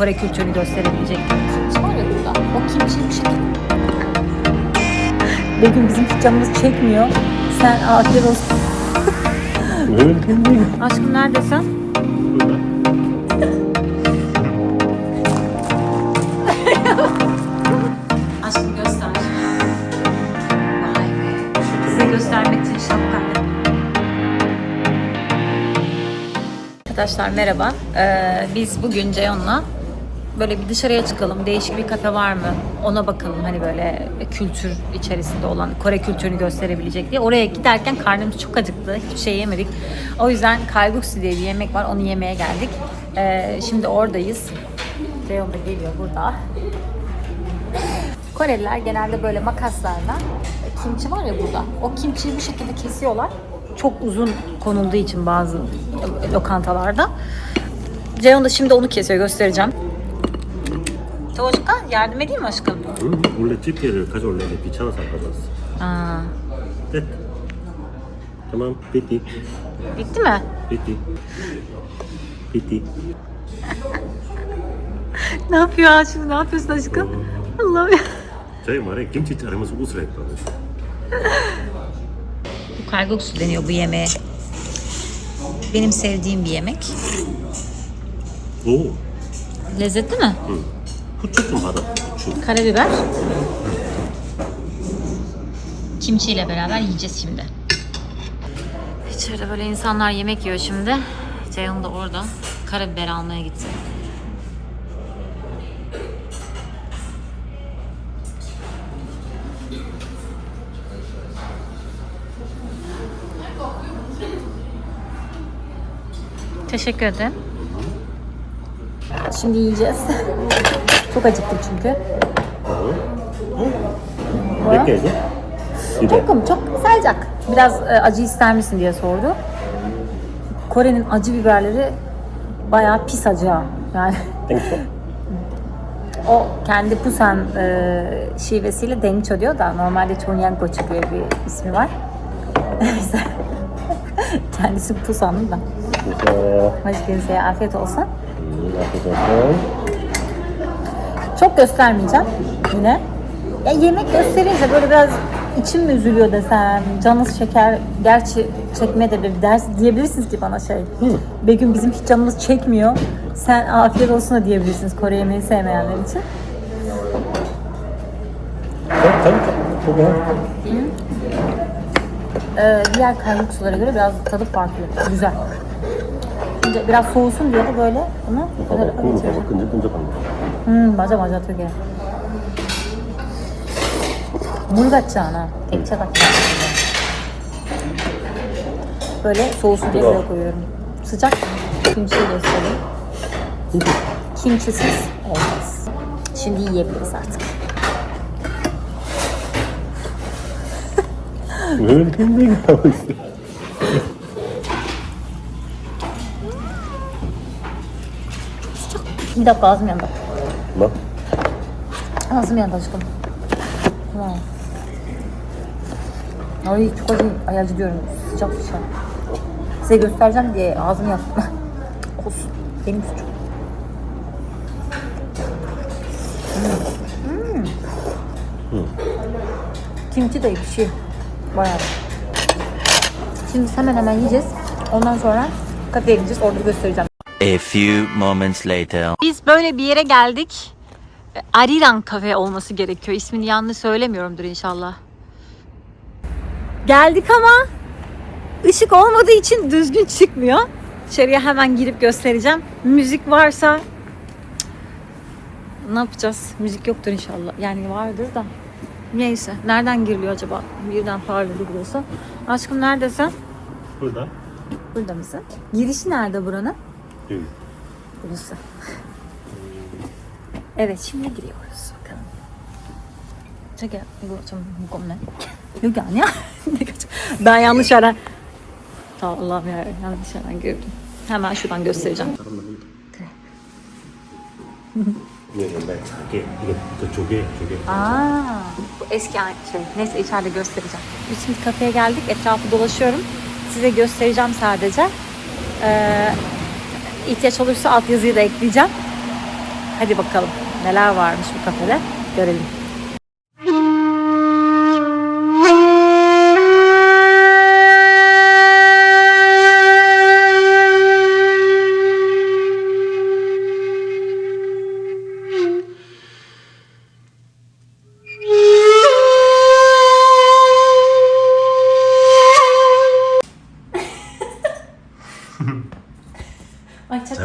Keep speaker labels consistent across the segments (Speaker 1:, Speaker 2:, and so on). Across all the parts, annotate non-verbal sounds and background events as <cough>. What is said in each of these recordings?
Speaker 1: Kore kültürünü gösterebilecek. Kimchi ya burada. O kimchiyi bu şekilde. Begüm bizim hiç canımız çekmiyor. Sen afiyet olsun.
Speaker 2: Değil. <laughs>
Speaker 1: Aşkım neredesin? <laughs> Aşkım göster. Vay be. Size göstermek için şapkayla. Arkadaşlar merhaba. Ee, biz bugün Ceyhun'la böyle bir dışarıya çıkalım. Değişik bir kafe var mı? Ona bakalım. Hani böyle kültür içerisinde olan Kore kültürünü gösterebilecek diye. Oraya giderken karnımız çok acıktı. Hiçbir şey yemedik. O yüzden kalguksu diye bir yemek var. Onu yemeye geldik. Ee, şimdi oradayız. Ceyhun da geliyor burada. Koreliler genelde böyle makaslarla kimçi var ya burada. O kimçiyi bu şekilde kesiyorlar. Çok uzun konulduğu için bazı lokantalarda. Ceyhun da şimdi onu kesiyor göstereceğim. Toğuşka yardım edeyim mi aşkım?
Speaker 2: 응? 원래 집게를 가져올려면 귀찮아서 안 가져왔어.
Speaker 1: Aa,
Speaker 2: 끝. tamam, bitti.
Speaker 1: bitti mi?
Speaker 2: Bitti. Bitti. <laughs>
Speaker 1: Ne yapıyor aşkım? Ne yapıyorsun aşkım? Allah'ım ya.
Speaker 2: 저희 말에 김치 자르면서 웃으라 했거든.
Speaker 1: Bu <laughs> kalguksu deniyor bu yemeğe. Benim sevdiğim bir yemek.
Speaker 2: 오,
Speaker 1: Lezzetli mi?
Speaker 2: 후 Küçük mü kadar? Küçük.
Speaker 1: Karabiber. Kimçiyle beraber yiyeceğiz şimdi. İçeride böyle insanlar yemek yiyor şimdi. Ceyhun da orada. Karabiber almaya gitti. Teşekkür ederim. Şimdi yiyeceğiz. <laughs> Çok acıktık çünkü.
Speaker 2: Bekledi. Tokum
Speaker 1: çok sayacak. Biraz e, acı ister misin diye sordu. Kore'nin acı biberleri bayağı pis acı. Yani <laughs> o kendi Pusan e, şivesiyle Dengcho diyor da normalde Chonyangochi diye bir ismi var. <laughs> Kendisi Pusanlı da. Hoş geldin. Afiyet olsun. Çok göstermeyeceğim yine. Ya yemek gösterince böyle biraz içim mi üzülüyor desem, canınız şeker, gerçi çekme de bir ders diyebilirsiniz ki bana şey. Hı. Begüm bizim hiç canımız çekmiyor. Sen afiyet olsun da diyebilirsiniz Kore yemeği sevmeyenler için.
Speaker 2: Tabii tabii. Çok.
Speaker 1: Ee, diğer kaynakçılara göre biraz tadı farklı. Güzel. Şimdi biraz soğusun diye de böyle bunu
Speaker 2: 봐봐,
Speaker 1: böyle
Speaker 2: 국물
Speaker 1: açıyorum.
Speaker 2: 봐봐. 끈적끈적한 거.
Speaker 1: 음 맞아 맞아 되게 물 같지 않아 액체 같지 않아 böyle soğusun diye buraya koyuyorum sıcak kimçiyi göstereyim kimçisiz olmaz şimdi yiyebiliriz artık
Speaker 2: 왜 이렇게 힘들게 하고 있어?
Speaker 1: Bir dakika ağzım yandı
Speaker 2: 뭐?
Speaker 1: ağzım yandı aşkım tamam Ay çok acı, ay acı diyorum sıcak bir şey size göstereceğim diye ağzım yandı <laughs> olsun benim suçum Hmm. Kimchi de bir şey. Bayağı. Şimdi hemen hemen yiyeceğiz. Ondan sonra kafeye gideceğiz. Orada göstereceğim.
Speaker 3: A few moments later.
Speaker 1: Biz böyle bir yere geldik. Ariran kafe olması gerekiyor. İsmini yanlış söylemiyorumdur inşallah. Geldik ama ışık olmadığı için düzgün çıkmıyor. İçeriye hemen girip göstereceğim. Müzik varsa ne yapacağız? Müzik yoktur inşallah. Yani vardır da. Neyse. Nereden giriliyor acaba? Birden parladı burası. Aşkım neredesin?
Speaker 2: burada?
Speaker 1: Burada mısın? Girişi nerede buranın?
Speaker 2: 여기.
Speaker 1: Burası. Evet şimdi giriyoruz bakalım. 저기 이거 좀 무겁네. 여기 아니야? 내가 좀- ben yanlış yerden. Allah'ım ya yanlış yerden girdim. Hemen şuradan göstereceğim.
Speaker 2: 사람 나온다.
Speaker 1: 그래.
Speaker 2: 이게 옛날에 작게 이게 저 조개 조개.
Speaker 1: Aa, bu eski şey. Neyse içeride göstereceğim. Biz şimdi kafeye geldik. Etrafı dolaşıyorum. Size göstereceğim sadece. Ee, ihtiyaç olursa altyazıyı da ekleyeceğim. Hadi bakalım neler varmış bu kafede görelim.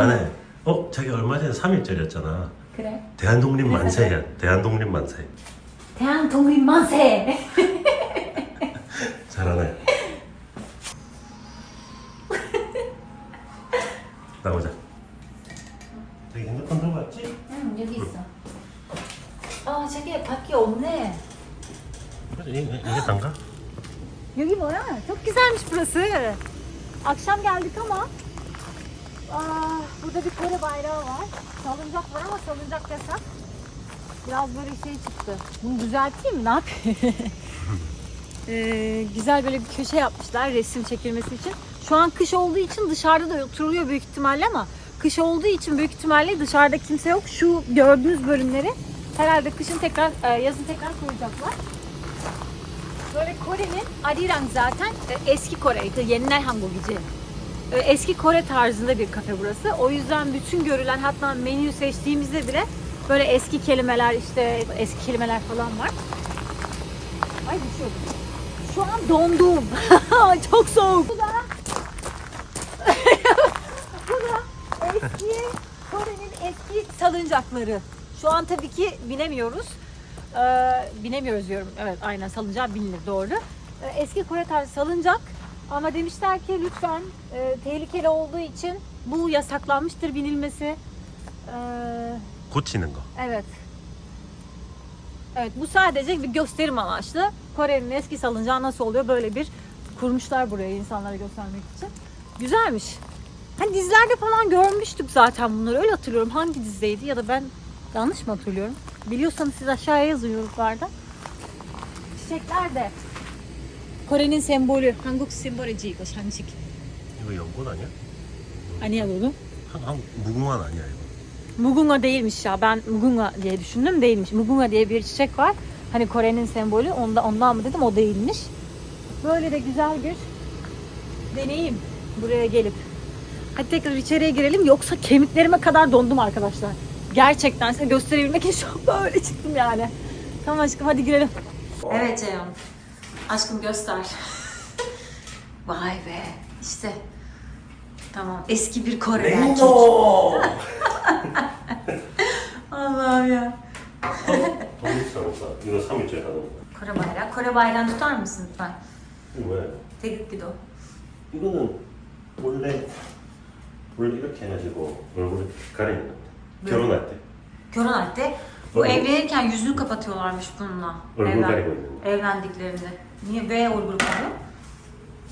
Speaker 1: Ay
Speaker 2: 잘하네. 어, 자기 얼마 전에 3일절이었잖아.
Speaker 1: 그래.
Speaker 2: 대한독립 만세야. 대한독립 만세.
Speaker 1: 대한 독립 만세! <laughs>
Speaker 2: 잘하네. <laughs> 나오자. 저기 핸드폰 들고 왔지?
Speaker 1: 응 여기 있어. 아 저기 밖에 없네.
Speaker 2: 이게, 이게 단가?
Speaker 1: Yagi 뭐야? Çok güzelmiş burası. Akşam geldik ama burada bir Kore bayrağı var. Salıncak var ama salıncak yasak. Biraz böyle şey çıktı. Bunu düzelteyim mi? Ne yapayım? <laughs> Ee, güzel böyle bir köşe yapmışlar resim çekilmesi için. Şu an kış olduğu için dışarıda da oturuluyor büyük ihtimalle ama kış olduğu için büyük ihtimalle dışarıda kimse yok. Şu gördüğünüz bölümleri herhalde kışın tekrar, e, yazın tekrar koyacaklar. Böyle Kore'nin Arirang zaten e, eski Kore'ydi. Yeniler Hangogici. E, Eski Kore tarzında bir kafe burası. O yüzden bütün görülen hatta menüyü seçtiğimizde bile böyle eski kelimeler işte eski kelimeler falan var. Ay düşüyor. Şu an dondum. <laughs> Çok soğuk. Bu da <laughs> Bu da eski Kore'nin eski salıncakları. Şu an tabii ki binemiyoruz. Ee, binemiyoruz diyorum. Evet aynen salıncağa binilir doğru. Ee, eski Kore tarzı salıncak. Ama demişler ki lütfen e, tehlikeli olduğu için bu yasaklanmıştır binilmesi. Ee,
Speaker 2: 고치는 거.
Speaker 1: Evet. Evet bu sadece bir gösterim amaçlı. Kore'nin eski salıncağı nasıl oluyor böyle bir kurmuşlar buraya insanlara göstermek için. Güzelmiş. Hani dizilerde falan görmüştük zaten bunları öyle hatırlıyorum. Hangi dizideydi ya da ben yanlış mı hatırlıyorum? Biliyorsanız siz aşağıya yazın yorumlarda. Çiçekler de. Kore'nin sembolü. Hanguk sembol이지 이거 장식.
Speaker 2: 이거 연꽃 아니야?
Speaker 1: A니야 bunu?
Speaker 2: 한, 한 무궁화 아니야 이거?
Speaker 1: Mugunga değilmiş ya. Ben Mugunga diye düşündüm. Değilmiş. Mugunga diye bir çiçek var. Hani Kore'nin sembolü. Onda, ondan mı dedim o değilmiş. Böyle de güzel bir deneyim buraya gelip. Hadi tekrar içeriye girelim. Yoksa kemiklerime kadar dondum arkadaşlar. Gerçekten size gösterebilmek için şu <laughs> an böyle çıktım yani. Tamam aşkım hadi girelim. Evet Ceyhan. Aşkım göster. <laughs> Vay be. İşte. Tamam. Eski bir Kore erkek. <laughs> Allah'ım ya.
Speaker 2: 독립선언서. 이거 3일절 하는 거.
Speaker 1: Kore bayrağı. Kore bayrağını tutar mısın lütfen?
Speaker 2: 이거 뭐야?
Speaker 1: Tekik gido.
Speaker 2: 이거는 원래 원래 이렇게 해가지고 얼굴을 가리는 거.
Speaker 1: 네.
Speaker 2: 결혼할 때.
Speaker 1: Köron etti. Bu
Speaker 2: Örgü-
Speaker 1: evlenirken yüzünü kapatıyorlarmış bununla.
Speaker 2: Örgü
Speaker 1: Evlen-
Speaker 2: 가리고 있는 거.
Speaker 1: evlendiklerinde. Niye V 얼굴 가려?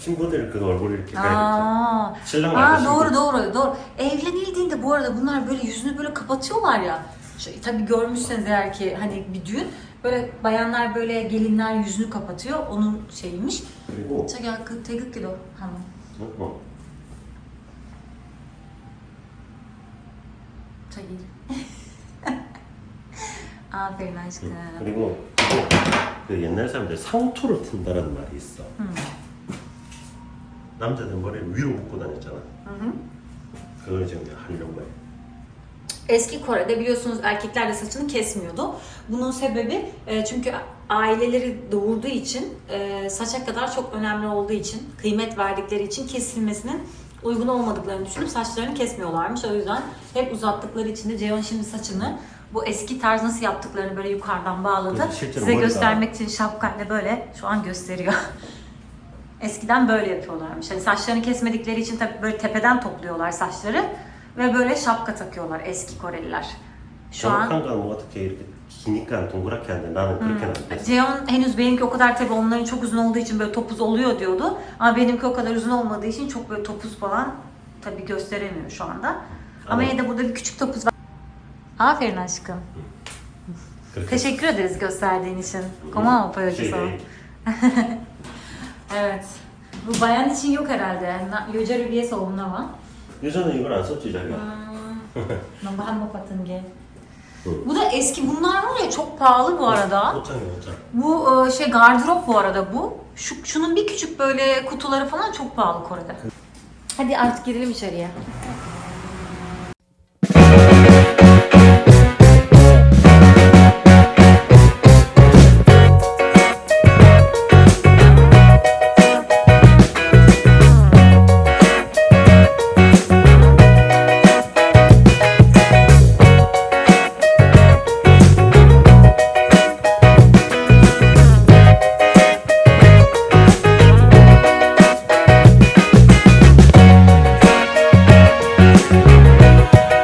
Speaker 2: 신부들 그 얼굴을 이렇게 가리고
Speaker 1: Aa,
Speaker 2: 신랑
Speaker 1: Aa
Speaker 2: 말고
Speaker 1: doğru
Speaker 2: 신부.
Speaker 1: doğru doğru. Evlenildiğinde bu arada bunlar böyle yüzünü böyle kapatıyorlar ya. Şey, tabii görmüşseniz eğer ki hani bir düğün böyle bayanlar böyle gelinler yüzünü kapatıyor. Onun şeyiymiş.
Speaker 2: 그리고
Speaker 1: 자기 그 태극기도 한번.
Speaker 2: 어, 어.
Speaker 1: 자기. 아베리 나이스크.
Speaker 2: 그리고 이거 <laughs> 그 옛날 사람들 상투를 튼다라는 말이 있어.
Speaker 1: 음.
Speaker 2: 남자들 머리를 위로 묶고 다녔잖아. 그걸 지금 내가 하려고 해.
Speaker 1: Eski Kore'de biliyorsunuz erkekler de saçını kesmiyordu. Bunun sebebi e, çünkü aileleri doğurduğu için e, saça kadar çok önemli olduğu için, kıymet verdikleri için kesilmesinin uygun olmadıklarını düşünüp saçlarını kesmiyorlarmış. O yüzden hep uzattıkları için de Ceon şimdi saçını bu eski tarz nasıl yaptıklarını böyle yukarıdan bağladı.
Speaker 2: Evet, 실제로
Speaker 1: Size
Speaker 2: 머리가-
Speaker 1: göstermek için şapkayla böyle şu an gösteriyor. <laughs> Eskiden böyle yapıyorlarmış. Hani saçlarını kesmedikleri için tabii böyle tepeden topluyorlar saçları ve böyle şapka takıyorlar eski Koreliler. Şu an
Speaker 2: 정확한 건 뭐 어떻게 이렇게 기니까 동그랗게 하는데 나는 그렇게는 안 됐어.
Speaker 1: Ceon henüz benimki o kadar tabii onların çok uzun olduğu için böyle topuz oluyor diyordu. Ama benimki o kadar uzun olmadığı için çok böyle topuz falan tabii gösteremiyor şu anda. Ama
Speaker 2: Ama-
Speaker 1: yine de burada bir küçük topuz var. Aferin aşkım.
Speaker 2: 그렇게
Speaker 1: Teşekkür ederiz gösterdiğin için. Komağı
Speaker 2: şey değil. <laughs>
Speaker 1: Evet. Bu bayan için yok herhalde. Na- 여자를 위해서 없나 봐.
Speaker 2: 여자는 이걸 안 썼지 자기가.
Speaker 1: 너무 한복 같은 게. Bu da eski bunlar var ya çok pahalı bu arada.
Speaker 2: 옷장이야 옷장.
Speaker 1: Bu e, şey gardırop bu arada bu. Şu şunun bir küçük böyle kutuları falan çok pahalı Kore'de. Hadi artık girelim içeriye.